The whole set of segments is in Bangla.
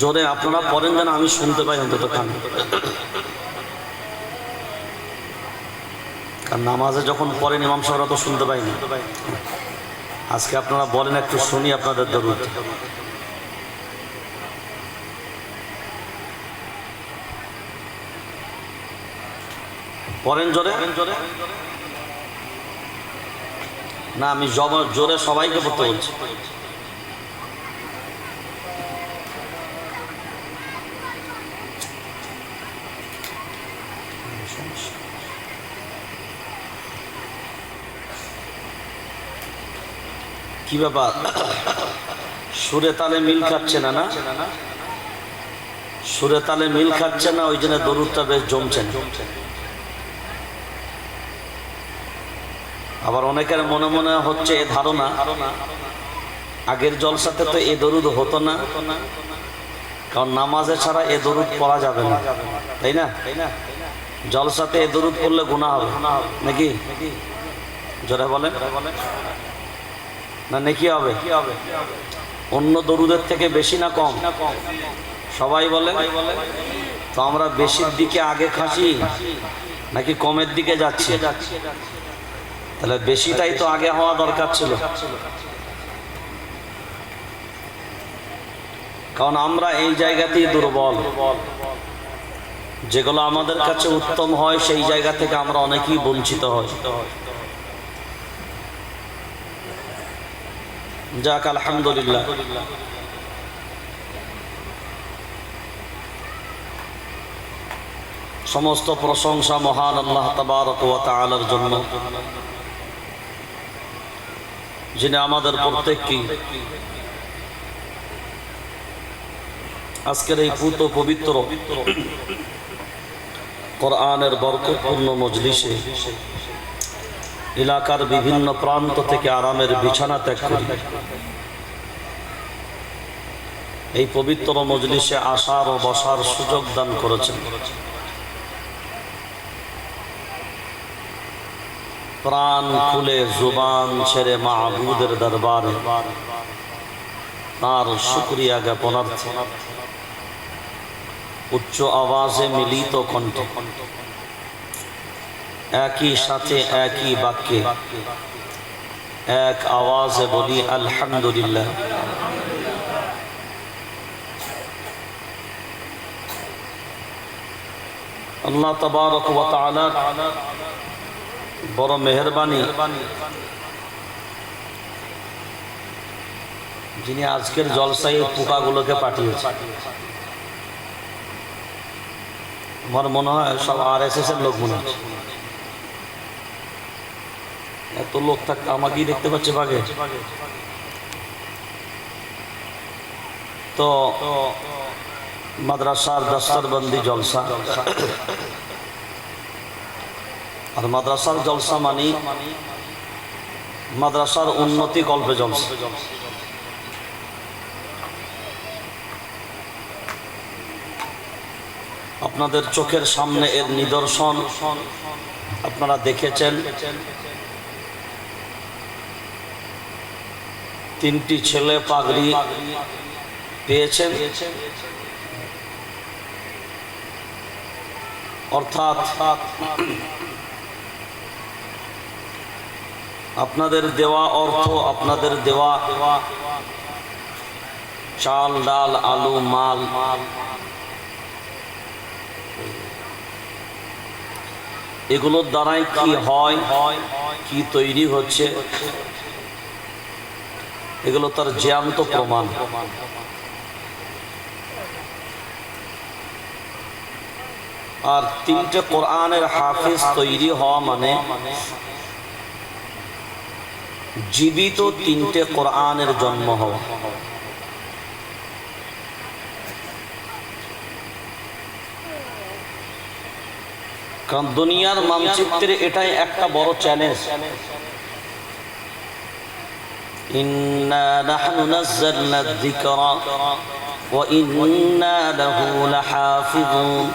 জোরে আপনারা পড়েন যেন আমি শুনতে পাই অন্তত কান। কারণ নামাজে যখন পড়েন ইমাম সাহেবরা তো শুনতে পাই না। আজকে আপনারা বলেন একটু শুনি আপনাদের দরুদ। পড়েন জোরে। না, আমি জোরে সবাইকে পড়তে বলছি। কি ব্যাপার? সুরে তালে মিল খাচ্ছে না না? সুরে তালে মিল খাচ্ছে না, ওই জন্য দরুদটা বেশ জমছে আবার অনেকের মনে মনে হচ্ছে এ ধারণা, আগের জলসাতে তো এ দরুদ হতো না, কারণ নামাজে ছাড়া এ দরুদ পড়া যাবে না। তাই না? জলসাতে এ দরুদ পড়লে গুণা হবে। নাকি? জোরে বলেন। না নাকি হবে? অন্য দরুদের থেকে বেশি না কম? সবাই বলে, তো আমরা বেশির দিকে আগে খাসি, নাকি কমের দিকে যাচ্ছি? তাহলে বেশিটাই তো আগে হওয়া দরকার ছিল। কারণ আমরা এই জায়গাতেই দুর্বল। যেগুলো আমাদের কাছে উত্তম হয়, সেই জায়গা থেকে আমরা অনেকেই বঞ্চিত হই যাক আলহামদুলিল্লাহ। সমস্ত প্রশংসা মহান আল্লাহ তাআলার জন্য। যিনি আমাদের প্রত্যেককে আজকের এই পুত পবিত্র কোরআনের বরকতপূর্ণ মজলিসে এলাকার বিভিন্ন প্রান্ত থেকে আরামের বিছানা ত্যাগ করি। এই পবিত্র মজলিসে আসার ও বসার সুযোগ দান করেছেন। প্রাণ খুলে জুবান ছেড়ে মাহবুদের দরবারে তার শুক্রিয়া জ্ঞাপনার্থে উচ্চ আওয়াজে মিলিত কণ্ঠে একই সাথে একই বাক্যে। এক আওয়াজে বলি, আলহামদুলিল্লাহ। আল্লাহ তবারক বড় মেহরবানি। যিনি আজকের জলসাই পোকাগুলোকে পাঠিয়েছে আমার মনে হয় সব আর এস এস এর লোক মনে হচ্ছে। এত লোক থাকতে আমাকেই দেখতে পাচ্ছে বাঘে। তো মাদ্রাসার দস্তরবন্দি জলসা। আর মাদ্রাসার জলসা মানি মাদ্রাসার উন্নতি গল্পে জলসা। আপনাদের চোখের সামনে এর নিদর্শন আপনারা দেখেছেন। তিনটি ছেলে পাগড়ি পেয়েছেন। অর্থাৎ আপনাদের দেওয়া অর্থ, আপনাদের দেওয়া চাল, ডাল, আলু, মাল। এগুলোর দ্বারাই কি হয়, কি তৈরি হচ্ছে? এগুলো তার জ্যান্ত প্রমাণ। আর তিনটে কোরআনের হাফিজ তৈরি হওয়া মানে জীবিত তিনটে কোরআনের জন্ম হওয়া। কারণ দুনিয়ার মানচিত্রে এটাই একটা বড় চ্যালেঞ্জ إنا نحن نزلنا الذكر وإنا له لحافظون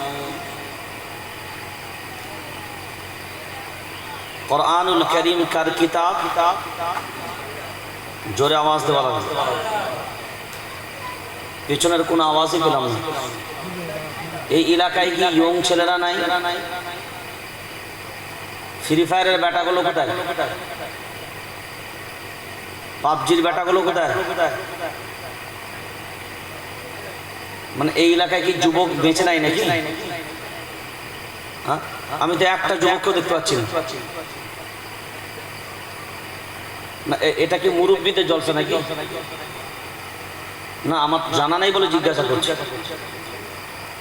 কোরআনুল করিম কার কিতাব জোরে আওয়াজ দেওয়া লাগবে পেছনের কোনো আওয়াজই পেলাম না এই এলাকায় কি ইয়ং ছেলেরা নাই ফ্রি ফায়ারের ব্যাটাগুলো কোথায় পাবজির ব্যাটাগুলো কোথায়? মানে এই এলাকায় কি যুবক বেঁচে নাই নাকি? হ্যাঁ? আমি তো একটা যুবককেও দেখতে পাচ্ছি না। না এটা কি মুরব্বীদের জলসা নাকি? না, আমার জানা নাই বলে জিজ্ঞাসা করছি।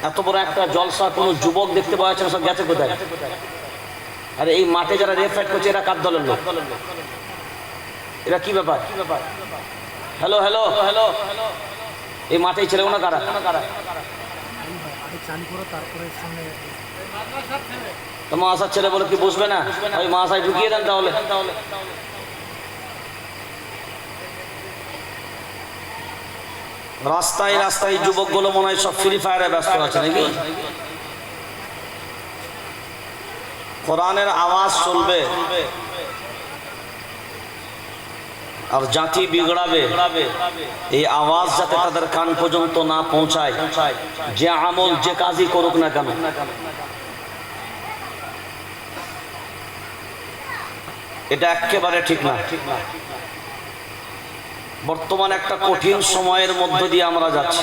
এত বড় একটা জলসা কোনো যুবক দেখতে পাওয়া যাচ্ছে না, সব গেছে কোথায়? আরে এই মাঠে যারা রেফ ফাইট করছে, এরা কার দলের লোক। এরা কি ব্যাপার? হ্যালো হ্যালো হ্যালো এই মাঠে ছেলেগুলো কারা করো? তারপরে মাসার ছেলে বলে কি বুঝবে না? ওই মাসায় ঢুকিয়ে দেন তাহলে। রাস্তায় রাস্তায় যুবকগুলো মনে হয় সব ফ্রি ফায়ারে ব্যস্ত আছে, নাকি? কোরআনের আওয়াজ চলবে। আর জাতি বিগড়াবে এই আওয়াজ যাতে তাদের কান পর্যন্ত না পৌঁছায় যে আমল যে কাজই করুক না কেন এটা একেবারে ঠিক না। বর্তমান একটা কঠিন সময়ের মধ্যে দিয়ে আমরা যাচ্ছি।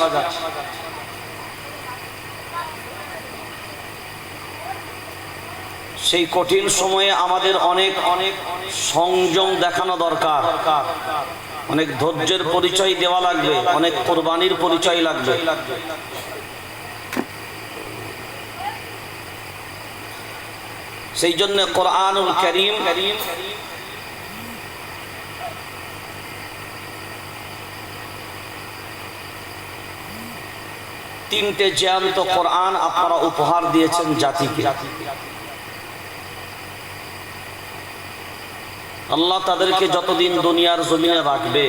সেই কঠিন সময়ে আমাদের অনেক অনেক সংযম দেখানো দরকার। অনেক ধৈর্যের পরিচয় দেওয়া লাগবে, অনেক কোরবানির পরিচয় লাগবে। সেই জন্য কোরআনুল করিম তিনটে জ্যান্ত কোরআন আপনারা উপহার দিয়েছেন জাতিকে। আল্লাহ তাদেরকে যতদিন দুনিয়ার জমিনে রাখবে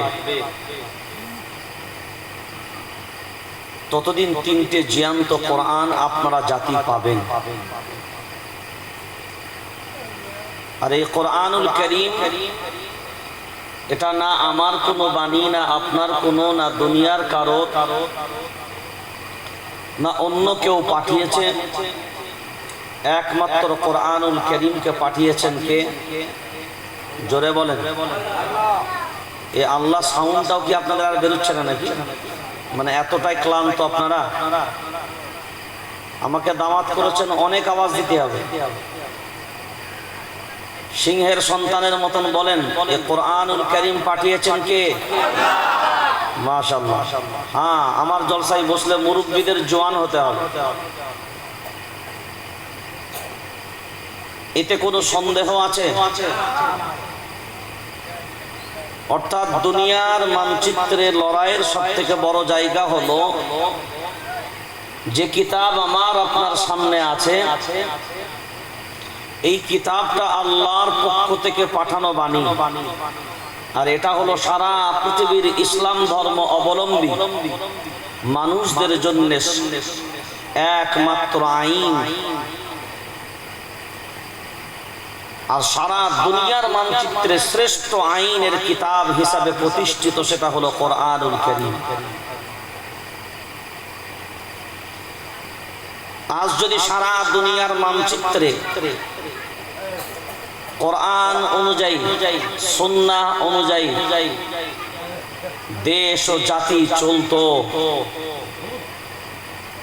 ততদিন তিনটে জ্যান্ত কোরআন আপনারা জাতি পাবেন। আর এই কোরআনুল করিম এটা না আমার কোনো বাণী না আপনার কোনো না দুনিয়ার কারও না অন্য কেউ পাঠিয়েছে একমাত্র কোরআনুল করিমকে পাঠিয়েছেন কে? জোরে বলেন। এ আল্লাহ সাউন্ডটাও কি আপনাদের আর বেরোচ্ছে না নাকি? মানে এতটাই ক্লান্ত আপনারা। আমাকে দামাত করেছেন, অনেক আওয়াজ দিতে হবে। সিংহের সন্তানের মতন বলেন কোরআনুল করিম পাঠিয়েছেন কে? মাশাল্লাহ হ্যাঁ আমার জলসাই বসলে মুরব্বীদের জোয়ান হতে হবে। এতে কোনো সন্দেহ আছে? অর্থাৎ দুনিয়ার মানচিত্রে লড়াইয়ের সব থেকে বড় জায়গা হলো যে কিতাব আমার আপনার সামনে আছে, এই কিতাবটা আল্লাহর পক্ষ থেকে পাঠানো বাণী। আর এটা হলো সারা পৃথিবীর ইসলাম ধর্ম অবলম্বী। মানুষদের জন্য একমাত্র আইন। আর সারা দুনিয়ার মানচিত্রে শ্রেষ্ঠ আইনের কিতাব হিসাবে প্রতিষ্ঠিত সেটা হলো কোরআনুল করিম। আজ যদি সারা দুনিয়ার মানচিত্রে কোরআন অনুযায়ী, সুন্নাহ অনুযায়ী দেশ ও জাতি চলতো,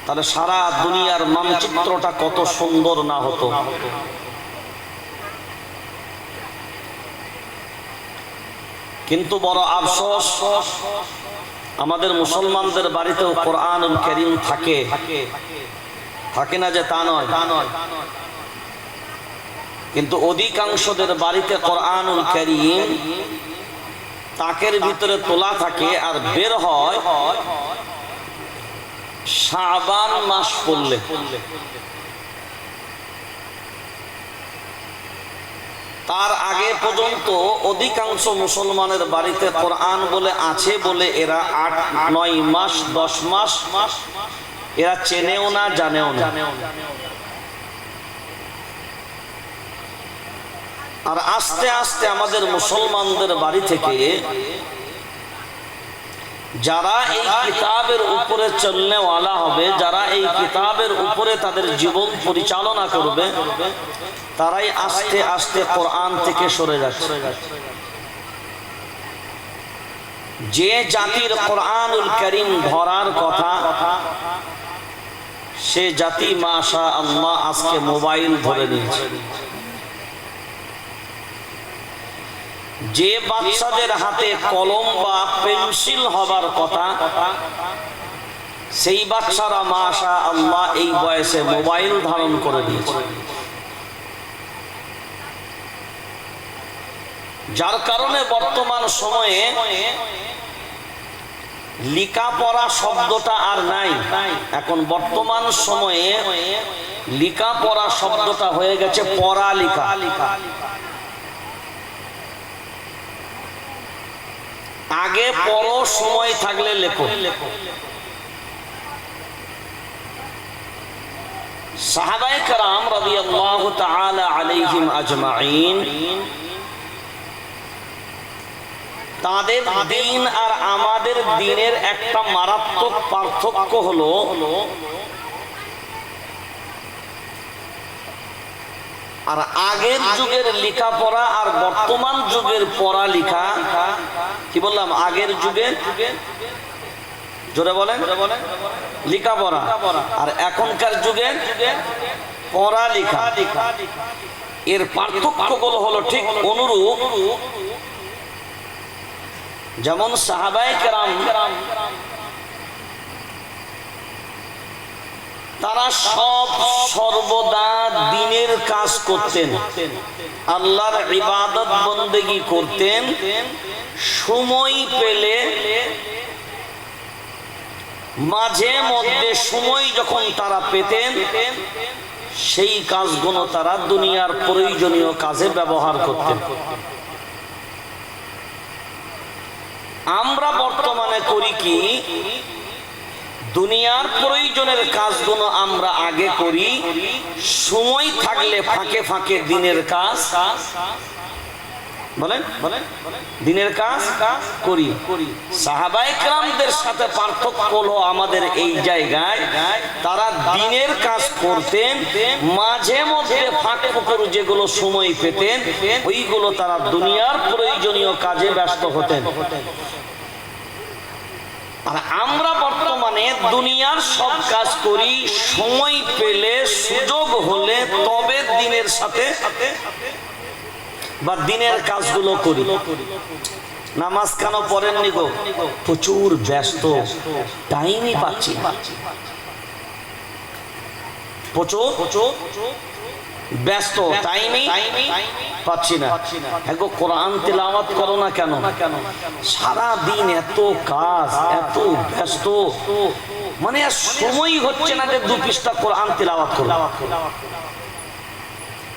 তাহলে সারা দুনিয়ার মানচিত্রটা কত সুন্দর না হতো। কিন্তু বড় আফসোস, আমাদের মুসলমানদের বাড়িতেও কোরআনুল করিম থাকে। থাকে না যে তা নয়। কিন্তু অধিকাংশদের বাড়িতে কোরআনুল করিম তাকের ভিতরে তোলা থাকে আর বের হয় শাবান মাস পড়লে। তার আগে পর্যন্ত অধিকাংশ মুসলমানের বাড়িতে কোরআন বলে আছে বলে এরা আট, নয় মাস, দশ মাস মাস এরা চেনেও না, জানেও না। আর আস্তে আস্তে আমাদের মুসলমানদের বাড়ি থেকে যারা এই কিতাবের উপরে চলনেওয়ালা হবে, যারা এই কিতাবের উপরে তাদের জীবন পরিচালনা করবে, তারাই আস্তে আস্তে কোরআন থেকে সরে যাচ্ছে। যে জাতির কোরআনুল করিম ধরার কথা, সে জাতি মাশা আল্লাহ আজকে মোবাইল ধরে নিয়েছে। যে বাচ্চাদের হাতে কলম বা পেন্সিল হবার কথা, সেই বাচ্চারা মাশা আল্লাহ এই বয়সে মোবাইল ধারণ করে দিয়েছে। যার কারণে বর্তমান সময়ে লিখাপড়া শব্দটা আর নাই। এখন বর্তমান সময়ে লিখাপড়া শব্দটা হয়ে গেছে পড়ালিখা। আগে পড়ো সময় থাকলে লেখো। সাহাবাই কারাম রাদিয়াল্লাহু তাআলা আলাইহিম আজমাইন তাদের দিন আর আমাদের দিনের একটা মারাত্মক পার্থক্য হলো আর আগের যুগের লেখাপড়া আর বর্তমান যুগের পড়া পড়ালেখা কি বললাম আগের যুগে জোরে বলেন লেখাপড়া। আর এখনকার যুগে পড়ালেখা। এর পার্থক্যগুলো হলো ঠিক অনুরূপ। যেমন সাহাবাই কেরাম তারা সব সর্বদা দিনের কাজ করতেন। আল্লাহর ইবাদত বন্দেগি করতেন। সময় পেলে মাঝে মধ্যে সময় যখন তারা পেতেন, সেই কাজগুলো তারা দুনিয়ার প্রয়োজনীয় কাজে ব্যবহার করতেন। আমরা বর্তমানে করি কি দুনিয়ার প্রয়োজনের কাজগুলো আমরা আগে করি। সময় থাকলে ফাঁকে ফাঁকে দিনের কাজ। বলেন দিনের কাজ করি। সাহাবাই ক্রামদের সাথে পার্থক্য হলো আমাদের এই জায়গায়, তারা দিনের কাজ করতেন, মাঝে মধ্যে ফাঁক ফুকর যেগুলো সময় পেতেন, ওইগুলো তারা দুনিয়ার প্রয়োজনীয় কাজে ব্যস্ত হতেন। আর আমরা বর্তমানে দুনিয়ার সব কাজ করি, সময় পেলে, সুযোগ হলে, তবে দিনের সাথে বা দিনের কাজগুলো করি। নামাজ কেন পড়েননি গো? প্রচুর ব্যস্ত টাইমই পাচ্ছি না। প্রচুর? ব্যস্ত টাইমই পাচ্ছি না। হ্যাঁ গো কোরআন তেলাওয়াত করো না কেন? সারা দিন এত কাজ, এত ব্যস্ত। মানে সময় হচ্ছে না যে দু পৃষ্ঠা কোরআন তেলাওয়াত করো।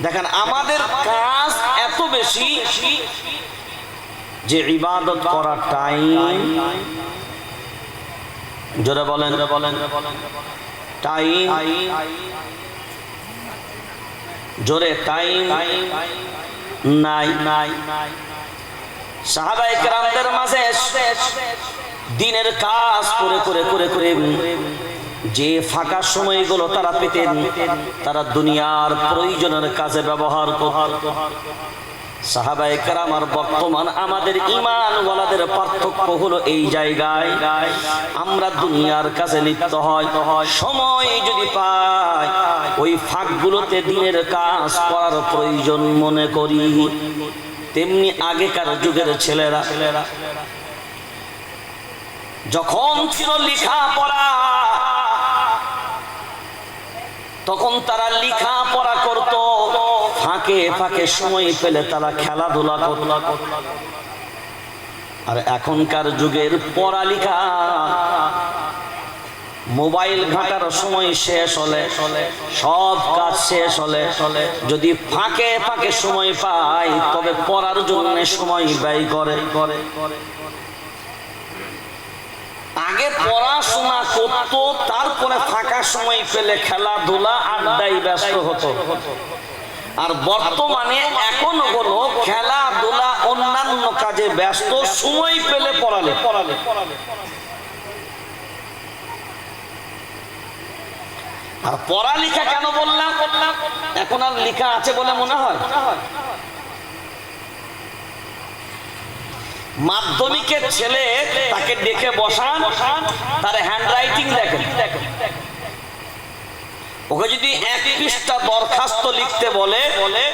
দেখেন, আমাদের কাজ এত বেশি যে ইবাদত করার টাইম জোরে বলেন বলেন। টাইম জোরে টাইম নাই। নাই সাহাবাই কেরামদের মাঝে দিনের কাজ করে করে করে করে যে ফাঁকা সময়গুলো তারা পেতেন, তারা দুনিয়ার প্রয়োজনের কাজে ব্যবহার করত। বর্তমান আমাদের ইমান পার্থক্য হলো এই জায়গায় আমরা দুনিয়ার হয় সময় যদি পাই, ওই ফাঁকগুলোতে দিনের কাজ করার প্রয়োজন মনে করি। তেমনি আগেকার যুগের ছেলেরা, যখন ছিল লিখা পড়া তখন তারা লেখা পড়া করত। ফাঁকে ফাঁকে সময় পেলে তারা খেলাধুলা করত। আর এখনকার যুগের পড়ালেখা, মোবাইল ঘাটার সময় শেষ হলে, সব কাজ শেষ হলে, যদি ফাঁকে ফাঁকে সময় পাই তবে পড়ার জন্য সময় ব্যয় করে করে। আগে পড়াশোনা করতো, তারপরে ফাঁকা সময় পেলে খেলাধুলা, আড্ডায় ব্যস্ত হতো। আর বর্তমানে এখনও কোনো খেলাধুলা অন্যান্য কাজে ব্যস্ত সময় পেলে পড়ালে। পড়ালে আর পড়ালেখা কেন বললাম? এখন আর লেখা আছে বলে মনে হয়। মাধ্যমিকের ছেলে তাকে ডেকে বসান, তার হ্যান্ড রাইটিং দেখেন দেখেন। ওকে যদি এক পৃষ্ঠা দরখাস্ত লিখতে বলে,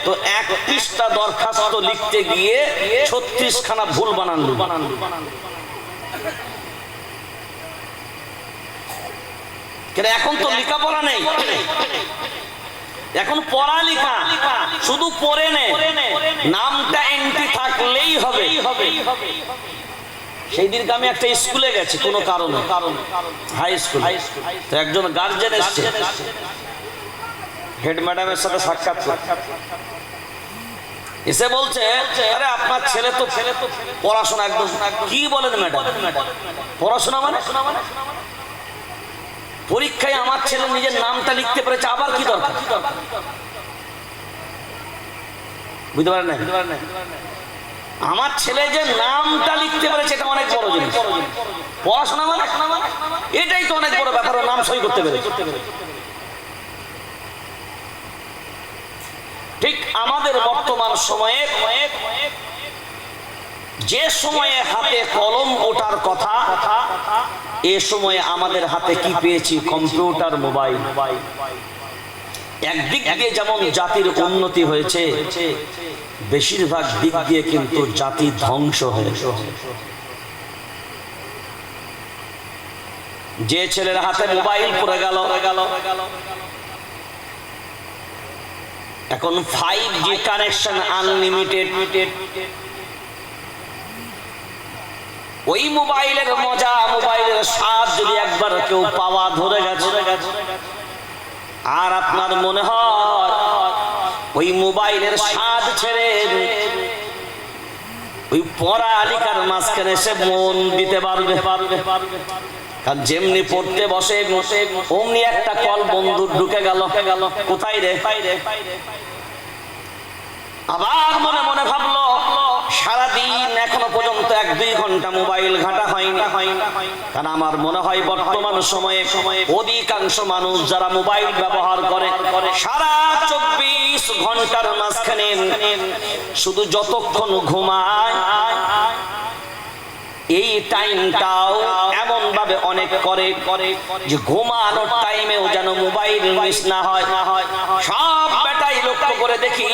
তো এক পৃষ্ঠা দরখাস্ত লিখতে গিয়ে ছত্রিশ খানা ভুল বানান বানান এখন তো লেখাপড়া নেই? এখন পড়ালেখা, শুধু পড়ে নে। নামটা এন্ট্রি থাকলেই হবে। সেই দিনকে আমি একটা স্কুলে গেছি, কোনো কারণে। হাই স্কুল তো একজন গার্জেন এসছে। হেড ম্যাডামের সাথে সাক্ষাৎ। এসে বলছে, আরে, আপনার ছেলে তো ছেলে তো পড়াশোনা একদম কি বলেন ম্যাডাম? পড়াশোনা মানে? পরীক্ষায় আমার ছেলে নিজের নামটা লিখতে পেরেছে, আবার কি দরকার? বুঝতে পারেন না আমার ছেলে যে নামটা লিখতে পেরেছে, এটা অনেক বড় জিনিস। পড়াশোনা মানে? এটাই তো অনেক বড় ব্যাপার নাম সই করতে পেরেছে। ঠিক আমাদের বর্তমান সময়ে যে সময়ে হাতে কলম ওঠার কথা, এ সময়ে আমাদের হাতে কি পেয়েছি? Computer, mobile. একদিক দিয়ে যেমন জাতির উন্নতি হয়েছে, বেশিরভাগ দিক দিয়ে কিন্তু জাতি ধ্বংস হয়েছে। যে ছেলের হাতে মোবাইল পড়ে গেল, এখন ফাইভ জি কানেকশন আনলিমিটেড ওই মোবাইলের মজা, মোবাইলের স্বাদ যদি একবার কেউ পাওয়া ধরে গেছে। আর আপনার মনে হয় ওই মোবাইলের স্বাদ ছেড়ে ওই পড়ালিকার মাঝখানে সে মন দিতে পারবে? কারণ যেমনি পড়তে বসে বসে, অমনি একটা কল বন্ধু ঢুকে গেল। কোথায় রে? আবার মনে মনে ভাবলো এখনও পর্যন্ত এক দুই ঘণ্টা মোবাইল ঘাটা হয়নি। কারণ আমার মনে হয় বর্তমান সময়ে অধিকাংশ মানুষ যারা মোবাইল ব্যবহার করে, সারা চব্বিশ ঘণ্টার মাঝখানে শুধু যতক্ষণ ঘুমায়, এই টাইমটাও এমন ভাবে অনেক করে করে যে ঘুমানোর টাইমেও যেন মোবাইল মিস না হয়। সব বেটাই লক্ষ্য করে দেখি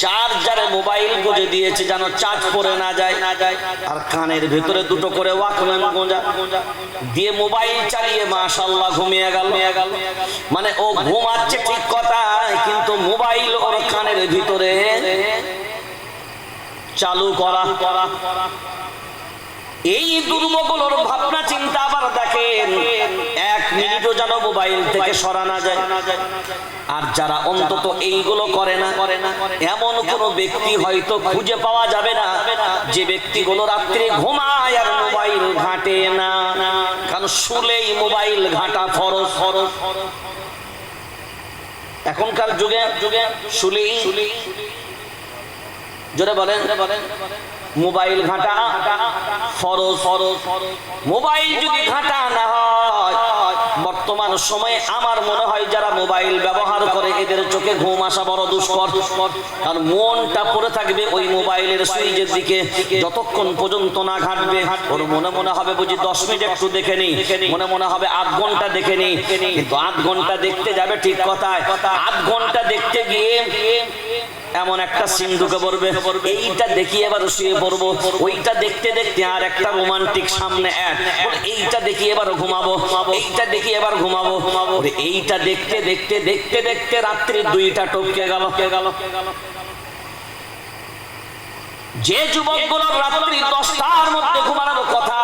চার্জারে মোবাইল গুঁজে দিয়েছে যেন চার্জ পড়ে না যায়। না যায় আর কানের ভিতরে দুটো করে ওয়াকম্যান গোঁজা। দিয়ে মোবাইল চালিয়ে মাশাল্লাহ ঘুমিয়ে গেল। গেল মানে ও ঘুমাচ্ছে ঠিক কথা কিন্তু মোবাইল ওর কানের ভিতরে চালু করা। এই দুর্মগুলোর ভাবনা চিন্তা আবার দেখেন। মিনিটও মোবাইল থেকে সরানো যায়। আর যারা অন্তত এইগুলো করে না করে না এমন কোন ব্যক্তি হয়তো খুঁজে পাওয়া যাবে না, যে ব্যক্তিগুলো রাত্রে ঘুমায় আর মোবাইল ঘাটে না। কারণ শুলেই মোবাইল ঘাটা ফরজ। ফরজ এখনকার যুগে যুগে শুলেই জোরে বলেন বলেন মোবাইল ঘাটা ফরজ ফরজ। মোবাইল যদি ঘাটা না হয় বর্তমান সময়ে আমার মনে হয় যারা মোবাইল ব্যবহার করে এদের চোখে ঘুম আসা বড় দুষ্কর। কারণ মনটা পড়ে থাকবে ওই মোবাইলের সুইচের দিকে। যতক্ষণ পর্যন্ত না ঘাটবে, ওর মনে মনে হবে বুঝি দশ মিনিট একটু দেখে নি। মনে মনে হবে আধ ঘণ্টা দেখে নি। কিন্তু আধ ঘণ্টা দেখতে যাবে ঠিক কথায়। আধ ঘণ্টা দেখতে গিয়ে এমন একটা সিন ঢুকে পড়বে এইটা দেখি এবার শুয়ে পড়ব, ওইটা দেখতে দেখতে আর একটা রোমান্টিক সামনে এইটা দেখি এবার ঘুমাবো, এইটা দেখি এবার ঘুমাবো। এইটা দেখতে দেখতে দেখতে দেখতে রাত্রি দুইটা টপকে গেল গেল। যে যুবকগুলো রাত্রি দশটার মধ্যে ঘুমানোর কথা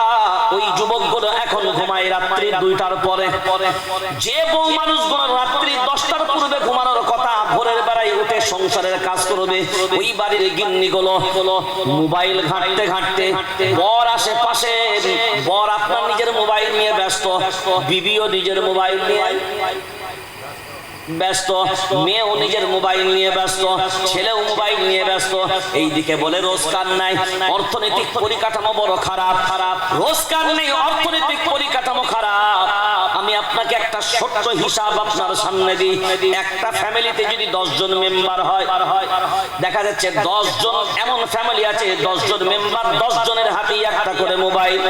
ওই যুবকগুলো এখন ঘুমায় রাত্রি দুইটার পরে। যে বউ মানুষগুলো রাত্রি দশটার পূর্বে ঘুমানোর কথা ভোরের বেলায় উঠে সংসারের কাজ করবে, ওই বাড়ির গিন্নি গুলো মোবাইল ঘাঁটতে ঘাঁটতে বর আশেপাশে, বর আপনার নিজের মোবাইল নিয়ে ব্যস্ত, বিবিও নিজের মোবাইল নিয়ে। ব্যস্ত, মেয়েও নিজের মোবাইল নিয়ে ব্যস্ত, ছেলেও মোবাইল নিয়ে ব্যস্ত। এই দিকে বলে রোজগার নাই, অর্থনৈতিক পরিকাঠামো বড় খারাপ। খারাপ রোজগার নেই, অর্থনৈতিক পরিকাঠামো খারাপ। আমি আপনাকে একটা ছোট্ট হিসাব আপনার সামনে দিই। একটা ফ্যামিলিতে যদি জন মেম্বার হয়, দেখা যাচ্ছে জন এমন ফ্যামিলি আছে জন মেম্বার জনের হাতেই একটা করে মোবাইল।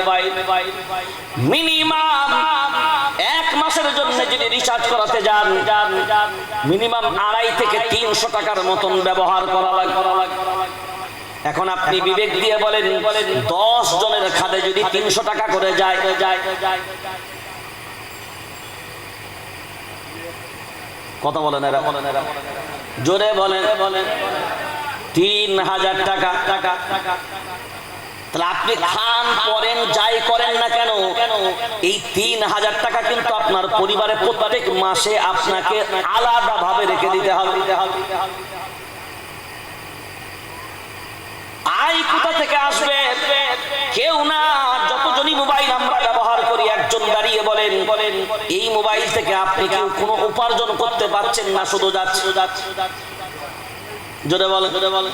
মিনিমাম এক মাসের জন্য যদি রিচার্জ করাতে যান মিনিমাম আড়াই থেকে তিনশো টাকার মতন ব্যবহার করা লাগে। এখন আপনি বিবেক দিয়ে বলেন দশ জনের খাদে যদি তিনশো টাকা করে যায়। কথা বলেন এরা। জোরে বলেন বলেন। তিন হাজার টাকা টাকা। তাহলে আপনি খান, করেন, যাই করেন না কেন, এই তিন হাজার টাকা কিন্তু আপনার পরিবারে প্রত্যেক মাসে আপনাকে আলাদা ভাবে রেখে দিতে হবে। আয় কোথা থেকে আসবে? কেউ না। যতজনই মোবাইল আমরা ব্যবহার করি, একজন দাঁড়িয়ে বলেন বলেন এই মোবাইল থেকে আপনি কেউ কোনো উপার্জন করতে পারছেন না, শুধু যাচ্ছে। জোরে বলেন জোরে বলেন।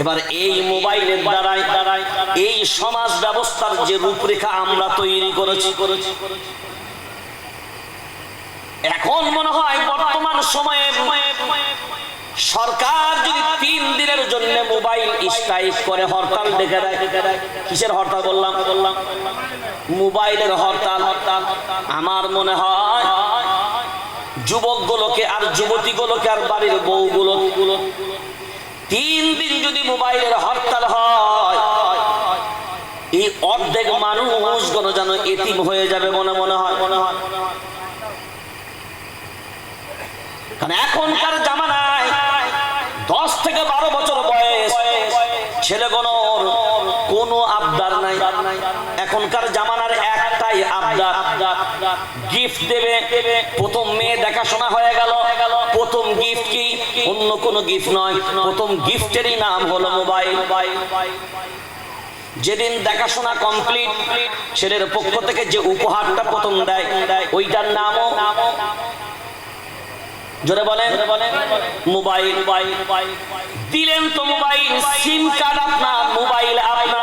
এবার এই মোবাইলের দ্বারাই দ্বারাই এই সমাজ ব্যবস্থার যে রূপরেখা আমরা তৈরি করেছি। করেছি এখন মনে হয় বর্তমান সময়ে সরকার যদি তিন দিনের জন্য মোবাইল স্ট্রাইক করে, হরতাল ডেকে দেয়, কিসের হরতাল বললাম? বললাম মোবাইলের হরতাল। হরতাল আমার মনে হয় যুবকগুলোকে আর যুবতীগুলোকে আর বাড়ির বউগুলো গুলো তিন দিন যদি মোবাইলের হরতাল হয়, এই অর্ধেক মানুষগুলো যেন এতিম হয়ে যাবে মনে মনে হয়। মনে হয় এখনকার জামানায় দশ থেকে বারো বছর বয়স ছেলেগুলোর কোনো আবদার নাই। এখনকার জামানার একটাই আবদার গিফট দেবে। প্রথম মেয়ে দেখাশোনা হয়ে গেল। প্রথম গিফট কি? অন্য কোনো গিফট নয়। প্রথম গিফটেরই নাম হলো মোবাইল যেদিন দেখাশোনা কমপ্লিট ছেলের পক্ষ থেকে যে উপহারটা প্রথম দেয়, ওইটার নামও জোরে বলেন মোবাইল দিলেন তো মোবাইল সিম কার্ড আপনার মোবাইল আপনার।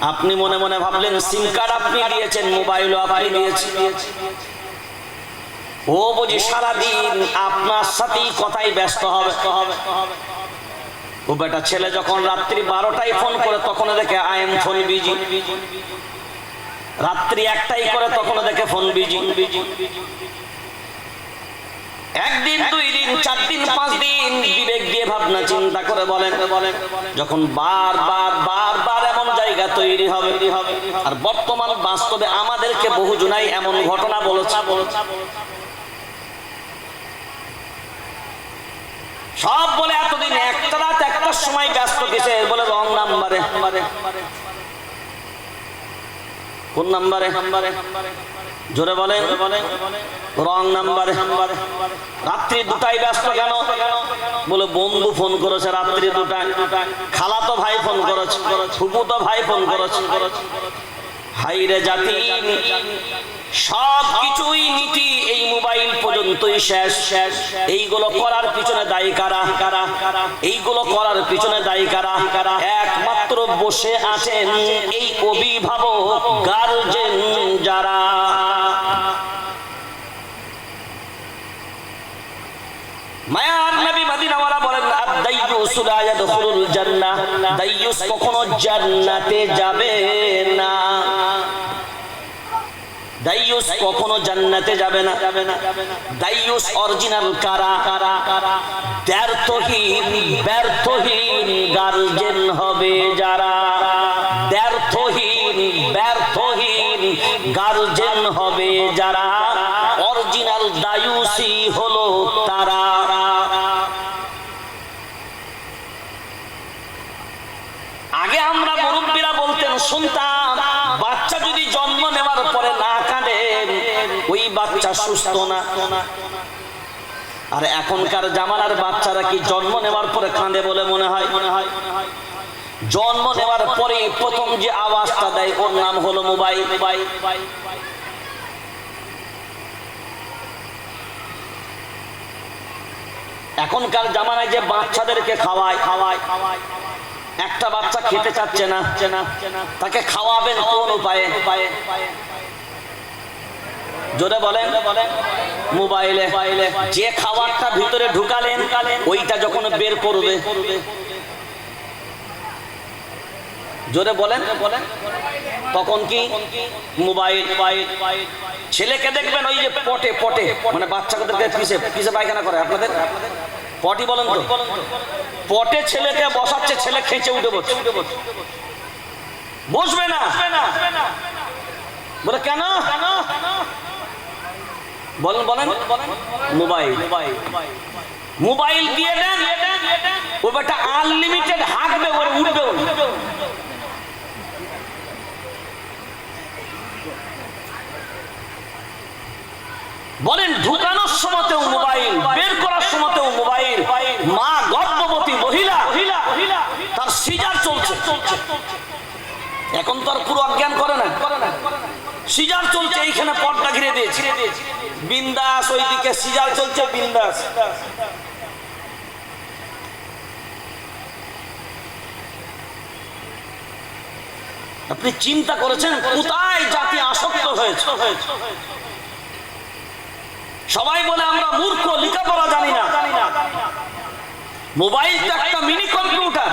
আপনি মনে মনে ভাবলেন সিম কার্ড আপনি দিয়েছেন মোবাইলও আপনি দিয়েছেন। ও বুঝি সারাদিন আপনার সাথেই কথাই ব্যস্ত হবে। ও বেটা ছেলে যখন রাত্রি বারোটায় ফোন করে তখন দেখে আই এম ফোন বিজি রাত্রি একটাই করে তখন দেখে ফোন বিজি একদিন, দুই দিন, চার দিন, পাঁচ দিন, বিবেক দিয়ে ভাবনা, চিন্তা করে বলেন। বলেন যখন বার বার বার বার জায়গা তৈরি হবে। আর বর্তমান বাস্তবে আমাদেরকে বহু জনাই এমন ঘটনা বলেছে। সব বলে এতদিন একটা রাত একটার সময় ব্যস্ত গেছে বলে রং নাম্বারে। কোন নাম্বারে? জোরে বলে রং নাম্বারে রাত্রি দুটাই ব্যস্ত কেন? বলে বন্ধু ফোন করেছে রাত্রি দুটাই খালা তো ভাই ফোন করেছে। ফুপু তো ভাই ফোন করেছে। হাইরে জাতি সব কিছুই নীতি এই মোবাইল পর্যন্তই শেষ। শেষ এইগুলো করার পিছনে দায়ী কারা? কারা এইগুলো করার পিছনে দায়ী কারা? কারা একমাত্র বসে আছেন এই অভিভাবক গার্জেন যারা। মায়ার নবী মদিনাওয়ালা বলেন আদাইয়ুস লা জান্নাহ। দাইয়ুস কখনো জান্নাতে যাবে না। দাইয়ুস কখনো জান্নাতে যাবে না। দাইয়ুস অরিজিনাল কারা? ব্যর্থহীন ব্যর্থহীন গার্জেন হবে যারা। ব্যর্থহীন ব্যর্থহীন গার্জেন হবে যারা। অরিজিনাল দায়ুসি হলো তারা। আগে আমরা শুনতাম বাচ্চা যদি জন্ম নেওয়ার পরে না কাঁদে, ওই বাচ্চা সুস্থ না। আর এখনকার জামানার বাচ্চারা কি জন্ম নেওয়ার পরে কাঁদে বলে মনে হয়? মনে হয় জন্ম নেওয়ার পরে প্রথম যে আওয়াজটা দেয়, ওর নাম হলো মোবাইল। এখনকার জামানায় যে বাচ্চাদেরকে খাওয়ায় খাওয়ায় খাওয়ায় একটা বাচ্চা খেতে চাচ্ছে না, তাকে খাওয়াবেন কোন উপায়ে? জোরে বলেন, মোবাইলে যে খাবারটা ভিতরে ঢুকালেন, ওইটা যখন বের করবে। জোরে বলেন, তখন কি মোবাইল ছেলেকে দেখবেন ওই যে পটে পটে মানে বাচ্চাদেরকে কিসে পায়খানা করে আপনাদের? পটি বলেন তো? পটে ছেলেকে বসাচ্ছে ছেলে খেঁচে উঠে বসছে। বসবে না? বলে কেন? বলেন বলেন। মোবাইল। মোবাইল। দিয়ে দেন। ও বেটা আনলিমিটেড হাঁকবে ওরে উঠবে বলেন ঢুকানোর সময়তেও মোবাইল বের করার সময়তেও মোবাইল মা গর্ভবতী মহিলা তার সিজার চলছে। এখন তো আর পুরো অজ্ঞান করে না। সিজার চলছে, এইখানে পর্দা ঘিরে দিয়েছে। বিন্দাস, ওইদিকে সিজার চলছে, বিন্দাস। আপনি চিন্তা করেছেন, কোথায় জাতি আসক্ত হয়েছে? সবাই বলে, আমরা মূর্খ, লেখাপড়া জানি না। মোবাইল তো একটা মিনি কম্পিউটার।